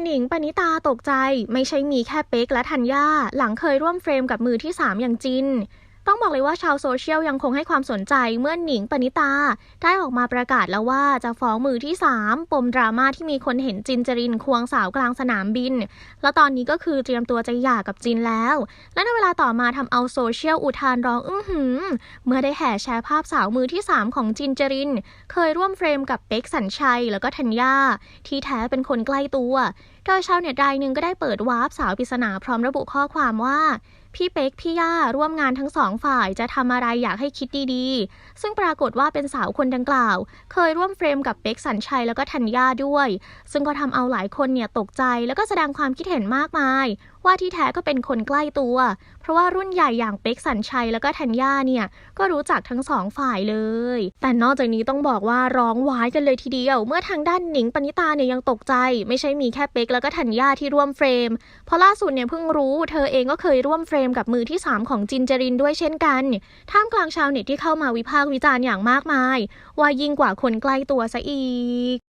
หนิงปณิตาตกใจไม่ใช่มีแค่เป๊กและธัญญาหลังเคยร่วมเฟรมกับมือที่ 3 อย่างจิน ต้องบอกเลยว่าชาวโซเชียลยังคงให้ความสนใจเมื่อหนิงปณิตา ได้ออกมาประกาศแล้วว่าจะฟ้องมือที่ 3 ปมดราม่าที่มีคนเห็นจินจรินควงสาวกลางสนามบิน แล้วตอนนี้ก็คือเตรียมตัวจะหย่ากับจินแล้ว และในเวลาต่อมาทำเอาโซเชียลอุทานร้องอื้อหือ เมื่อได้แห่แชร์ภาพสาวมือที่ 3 ของจินจริน เคยร่วมเฟรมกับเป๊กสัญชัยแล้วก็ธัญญาที่แท้เป็นคนใกล้ตัว โดยชาวเน็ตรายหนึ่งก็ได้เปิดวาร์ปสาวปริศนาพร้อมระบุข้อความว่า พี่เป๊กพี่ย่าร่วมงานทั้งสองฝ่ายจะทำอะไรอยากให้คิดดีๆ ซึ่งปรากฏว่าเป็นสาวคนดังกล่าว เคยร่วมเฟรมกับเป๊กสัญชัยแล้วก็ธัญญาด้วย ซึ่งก็ทำเอาหลายคนเนี่ยตกใจแล้วก็แสดงความคิดเห็นมากมาย ว่าที่แท้ก็เป็นคนใกล้ตัว เพราะว่ารุ่นใหญ่อย่างเป๊กสัญชัยแล้วก็ธัญญาเนี่ยก็รู้จักทั้งสองฝ่ายเลย แต่นอกจากนี้ต้องบอกว่าร้องว้ายกันเลยทีเดียว เมื่อทางด้านหนิงปณิตาเนี่ยยังตกใจ ไม่ใช่มีแค่เป๊กแล้วก็ธัญญาที่ร่วมเฟรม เพราะล่าสุดเนี่ยเพิ่งรู้เธอเองก็เคยร่วมเฟรมกับมือที่ 3 ของจินจรินด้วยเช่นกัน ท่ามกลางชาวเน็ตที่เข้ามาวิพากษ์วิจารณ์อย่างมากมาย ว่ายิ่งกว่าคนใกล้ตัวซะอีก